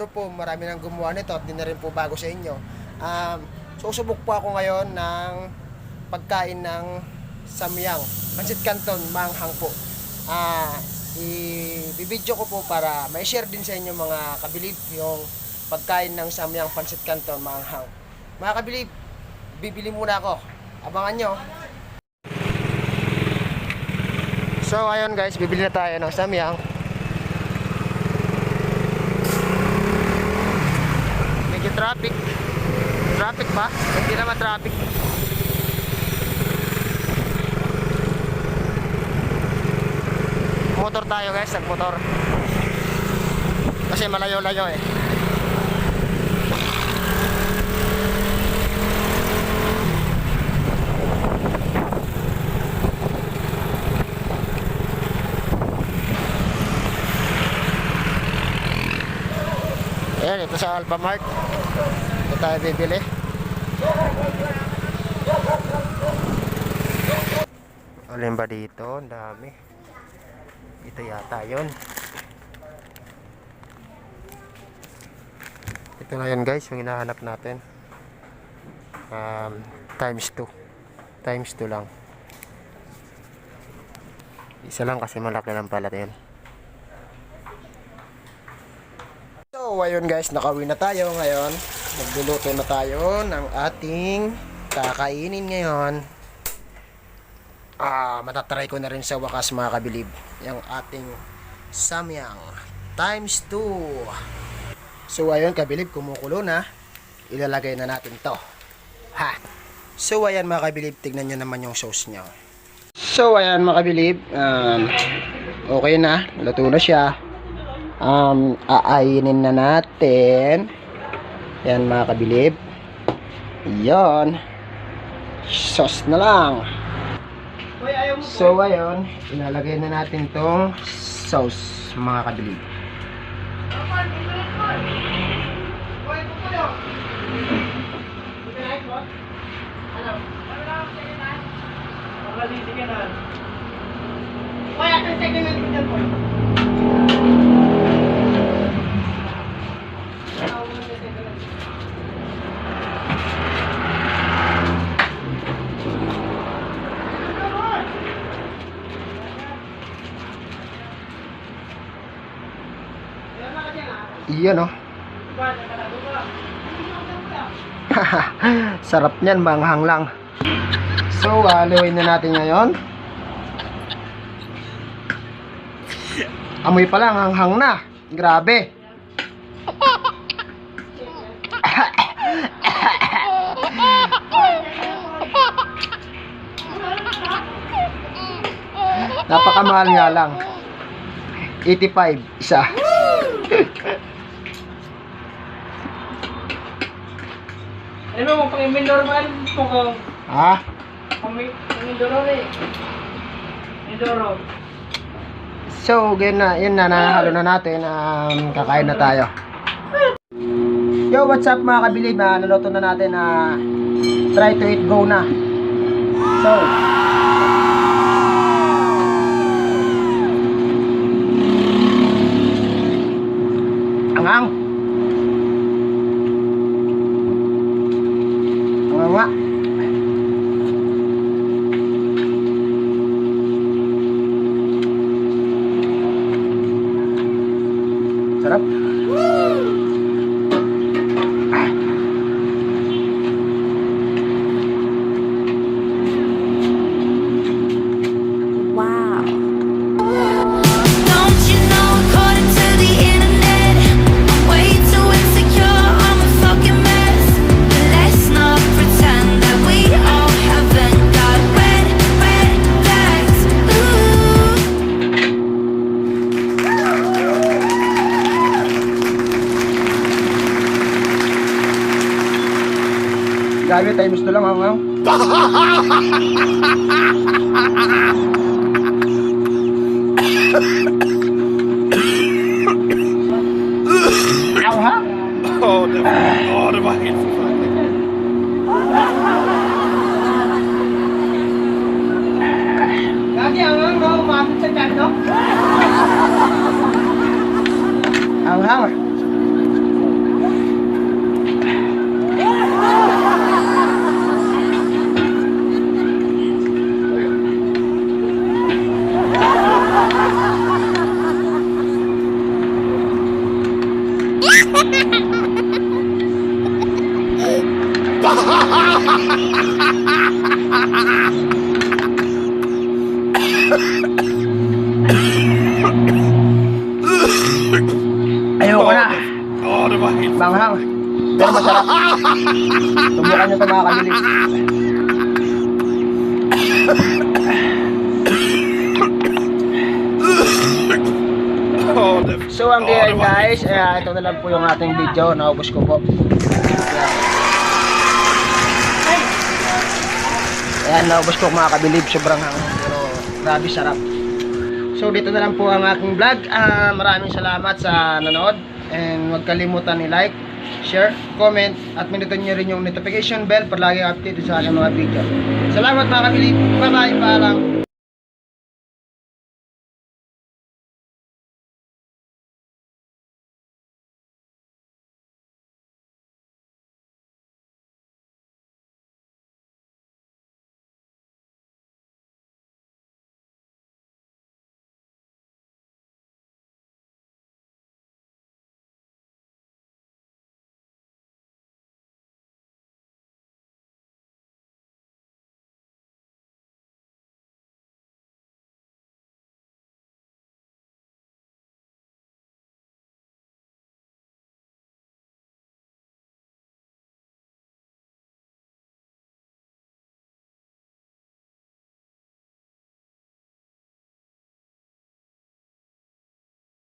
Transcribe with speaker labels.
Speaker 1: siguro po marami nang gumawa nito at di na rin po bago sa inyo. Um, susubok po ako ngayon ng pagkain ng samyang. Pansit Canton, manghang po. Ah, i-video ko po para may share din sa inyo mga kabilib yung pagkain ng samyang pansit Canton, manghang. Mga kabilib, bibili muna ako. Abangan nyo. So ayun guys, bibili na tayo ng samyang. Hindi naman traffic. Motor tayo guys, nagmotor. Kasi malayo-layo eh. Ayan, ito sa Alphamart. Ito tayo bibili. Alin dito? Ang dami. Ito yata yun. Ito na yun guys, yung hinahanap natin. Um, times 2. Times 2 lang. Isa lang kasi malaki lang pala yun. So, ayun guys, nakauwi na tayo ngayon. Nagluluto na tayo ng ating kakainin ngayon. Ah, matatry ko na rin sa wakas mga kabilib. Yung ating samyang times 2. So, ayun kabilib, kumukulo na. Ilalagay na natin to. Ha! So, ayan mga kabilib, tignan nyo naman yung sauce nyo. So, ayan mga kabilib, um, okay na. Luto na siya um, aainin na natin. Yan mga kabilib. Yan. Sauce na lang. So, ayun, ilalagay na natin tong sauce mga kabilib. Iyan oh. Sarap niyan, manghang lang. So, haluin na natin ngayon. Amoy pa lang, hanghang na. Grabe. Napakamahal nga lang. 85 isa.
Speaker 2: Ano mo, pang Mindoro man po ko.
Speaker 1: Ha?
Speaker 2: Pang Mindoro rin. Mindoro.
Speaker 1: So, yun na, yun na, nahalo na natin. Um, kakain na tayo. Yo, what's up mga kabilib? Uh, naluto na natin na try to eat go na. So, Grabe, times to lang hangang. Ang hang.
Speaker 2: Lagi
Speaker 1: Ayoko na. Manghang. Pero masarap. Subukan nyo ito mga kabilib. So ang ganyan guys, eh, ito na lang po yung ating video. Naubos ko po. Ayan. Ayan, naubos ko mga kabilib. Sobrang hangin. Pero grabe sarap. So dito na lang po ang aking vlog. Ah, maraming salamat sa nanood. And huwag kalimutan ni-like, share, comment, at minutan nyo rin yung notification bell para lagi update sa aking mga video. Salamat mga kabilib. Bye-bye. Paalam.